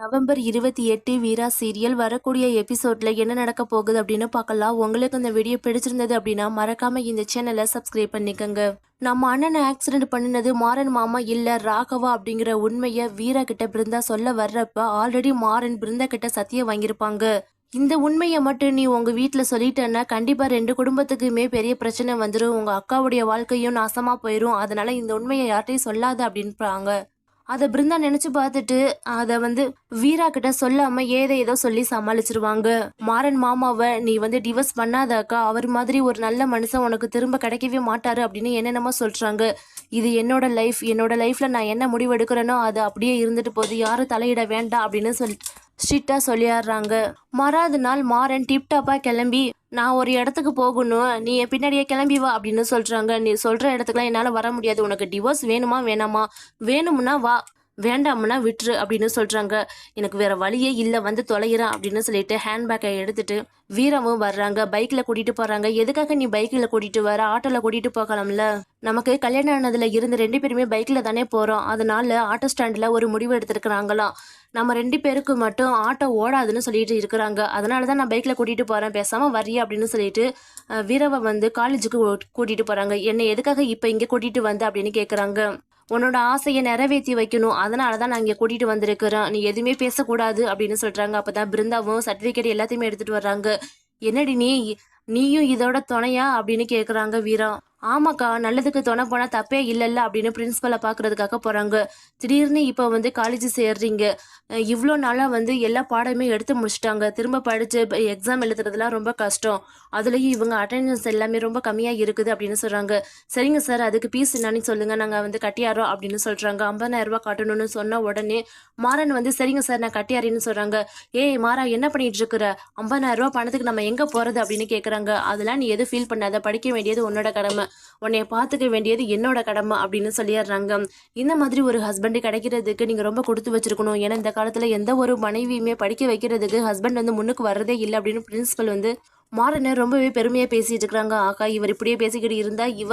November இருபத்தி எட்டு வீரா serial வரக்கூடிய எபிசோட்ல என்ன நடக்க போகுது அப்படின்னு பார்க்கலாம். உங்களுக்கு இந்த வீடியோ பிடிச்சிருந்தது அப்படின்னா மறக்காம இந்த சேனலை சப்ஸ்கிரைப் பண்ணிக்கோங்க. நம்ம அண்ணனை ஆக்சிடென்ட் பண்ணினது மாறன் மாமா இல்ல ராகவா அப்படிங்கிற உண்மையை வீரா கிட்ட பிருந்தா சொல்ல வர்றப்ப ஆல்ரெடி மாறன் பிருந்தா கிட்ட சத்தியம் வாங்கியிருப்பாங்க. இந்த உண்மையை மட்டும் நீ உங்க வீட்டில் சொல்லிட்டேன்னா கண்டிப்பா ரெண்டு குடும்பத்துக்குமே பெரிய பிரச்சனை வந்துடும் உங்க அக்காவுடைய வாழ்க்கையும் நாசமா போயிடும் அதனால இந்த உண்மையை யார்ட்டையும் சொல்லாத அப்படின்றாங்க அதை பிருந்தா நினைச்சு பார்த்துட்டு அதை வந்து வீரா கிட்ட சொல்லாம ஏதோ ஏதோ சொல்லி சமாளிச்சிருவாங்க. மாறன் மாமாவை நீ வந்து டிவர்ஸ் பண்ணாதாக்கா. அவர் மாதிரி ஒரு நல்ல மனுஷன் உனக்கு திரும்ப கிடைக்கவே மாட்டாரு அப்படின்னு என்னென்னமோ சொல்றாங்க. இது என்னோட லைஃப் என்னோட லைஃப்ல நான் என்ன முடிவு எடுக்கிறேனோ அது அப்படியே இருந்துட்டு போகுது. யாரும் தலையிட வேண்டாம் அப்படின்னு சொல் ஸ்ட்ரிக்டா சொல்லிடுறாங்க மறாவது நாள் மாறன் டிப்டாப்பா கிளம்பி நான் ஒரு இடத்துக்கு போகணும். நீ என் பின்னாடியே கிளம்பி வா அப்படின்னு சொல்றாங்க. நீ சொல்ற இடத்துக்குலாம் என்னால் வர முடியாது. உனக்கு டிவோர்ஸ் வேணுமா வேணாமா? வேணும்னா வா. வேண்டாம்னா விட்டுரு அப்படின்னு சொல்கிறாங்க எனக்கு வேற வழியே இல்லை வந்து தொலைகிறேன் அப்படின்னு சொல்லிட்டு ஹேண்ட்பேக்கை எடுத்துட்டு வீரமும் வர்றாங்க. பைக்கில் கூட்டிட்டு போகிறாங்க எதுக்காக நீ பைக்கில் கூட்டிட்டு வர? ஆட்டோவில் கூட்டிட்டு போகலாம்ல? நமக்கு கல்யாணம் ஆனதில் இருந்து ரெண்டு பேருமே பைக்கில் தானே போகிறோம் அதனால ஆட்டோ ஸ்டாண்டில் ஒரு முடிவு எடுத்துருக்குறாங்களாம். நம்ம ரெண்டு பேருக்கு மட்டும் ஆட்டோ ஓடாதுன்னு சொல்லிட்டு இருக்கிறாங்க. அதனால தான் நான் பைக்கில் கூட்டிகிட்டு போகிறேன் பேசாமல் வரியா அப்படின்னு சொல்லிட்டு வீரவை வந்து காலேஜுக்கு கூட்டிகிட்டு போகிறாங்க என்னை எதுக்காக இப்போ இங்கே கூட்டிகிட்டு வந்து அப்படின்னு கேட்குறாங்க உன்னோட ஆசையை நிறைவேற்றி வைக்கணும். அதனால தான் நான் இங்கே கூட்டிகிட்டு வந்திருக்கிறேன். நீ எதுவுமே பேசக்கூடாது அப்படின்னு சொல்கிறாங்க அப்போ தான் பிருந்தாவும் சர்டிஃபிகேட் எல்லாத்தையுமே எடுத்துகிட்டு வர்றாங்க. என்னடி நீ? நீயும் இதோட துணையா? அப்படின்னு கேட்குறாங்க வீரா. ஆமாக்கா நல்லதுக்கு துணை போனால் தப்பே இல்லைல்ல அப்படின்னு பிரின்ஸ்பலை பார்க்குறதுக்காக போகிறாங்க திடீர்னு இப்போ வந்து காலேஜ் சேர்றீங்க. இவ்வளோ நாளாக வந்து எல்லா பாடமே எடுத்து முடிச்சிட்டாங்க. திரும்ப படித்து எக்ஸாம் எழுதுறதுலாம் ரொம்ப கஷ்டம். அதுலேயும் இவங்க அட்டெண்டன்ஸ் எல்லாமே ரொம்ப கம்மியாக இருக்குது அப்படின்னு சொல்கிறாங்க சரிங்க சார் அதுக்கு பீஸ் என்னன்னு சொல்லுங்கள் நாங்கள் வந்து கட்டியாரோம் அப்படின்னு சொல்கிறாங்க ஐம்பதாயிரரூபா காட்டணும்னு சொன்ன உடனே மாறன் வந்து சரிங்க சார் நான் கட்டியாரின்னு சொல்கிறாங்க ஏய் மாறா என்ன பண்ணிட்டு இருக்கிற? ஐம்பதாயிரரூபா பணத்துக்கு நம்ம எங்கே போகிறது அப்படின்னு கேட்குறாங்க அதெல்லாம் நீ எதுவும் ஃபீல் பண்ணாத. படிக்க வேண்டியது உன்னோட கடமை. உன்னைய பார்த்துக்க வேண்டியது என்னோட கடமை அப்படின்னு சொல்லிடுறாங்க. இந்த மாதிரி ஒரு ஹஸ்பண்டு கிடைக்கிறதுக்கு நீங்கள் ரொம்ப கொடுத்து வச்சிருக்கணும். ஏன்னா இந்த காலத்தில் எந்த ஒரு மனைவியுமே படிக்க வைக்கிறதுக்கு ஹஸ்பண்ட் வந்து முன்னுக்கு வர்றதே இல்லை அப்படின்னு பிரின்சிபல் வந்து மாறனை ரொம்பவே பெருமையாக பேசிட்டு இருக்கிறாங்க. ஆக்கா இவர் இப்படியே பேசிக்கிட்டு இருந்தால் இவ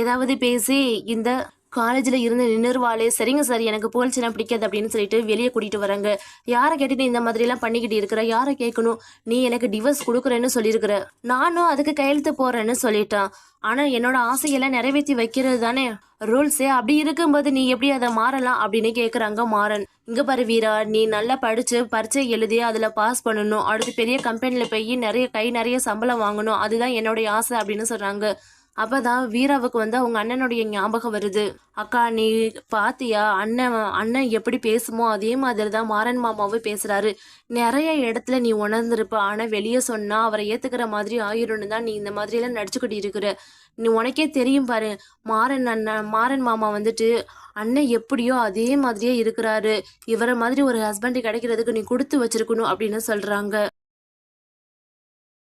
ஏதாவது பேசி இந்த காலேஜில் இருந்து நின்றுவாளே சரிங்க சார் எனக்கு புகழ்ச்சிலாம் பிடிக்காது அப்படின்னு சொல்லிட்டு வெளியே கூட்டிகிட்டு வராங்க யாரை கேட்டுட்டு இந்த மாதிரிலாம் பண்ணிக்கிட்டு இருக்கிற? யாரை கேட்கணும்? நீ எனக்கு டிவர்ஸ் கொடுக்குறேன்னு சொல்லியிருக்கிற. நானும் அதுக்கு கையெழுத்து போடுறேன்னு சொல்லிட்டான். ஆனால் என்னோட ஆசையெல்லாம் நிறைவேற்றி வைக்கிறது தானே? ரூல்ஸே அப்படி இருக்கும்போது நீ எப்படி அதை மாறலாம் அப்படின்னு கேட்குறாங்க மாறன். இங்கே பாரு வீரா நீ நல்லா படித்து பரீட்சை எழுதி அதில் பாஸ் பண்ணணும். அடுத்து பெரிய கம்பெனியில் போய் நிறைய கை நிறைய சம்பளம் வாங்கணும். அதுதான் என்னுடைய ஆசை அப்படின்னு சொல்கிறாங்க அப்பதான் வீராவுக்கு வந்து அவங்க அண்ணனுடைய ஞாபகம் வருது. அக்கா நீ பாத்தியா? அண்ணன் அண்ணன் எப்படி பேசுமோ அதே மாதிரி தான் மாறன் மாமாவும் பேசுறாரு. நிறைய இடத்துல நீ உணர்ந்திருப்ப. ஆனா வெளியே சொன்னா அவரை ஏத்துக்கிற மாதிரி ஆயிரும்னு தான் நீ இந்த மாதிரி எல்லாம் நடிச்சுக்கிட்டு இருக்கிற. நீ உனக்கே தெரியும் பாரு மாறன் அண்ணன் மாறன் மாமா வந்துட்டு அண்ணன் எப்படியோ அதே மாதிரியே இருக்கிறாரு. இவரை மாதிரி ஒரு ஹஸ்பண்ட் கிடைக்கிறதுக்கு நீ கொடுத்து வச்சிருக்கணும் அப்படின்னு சொல்றாங்க.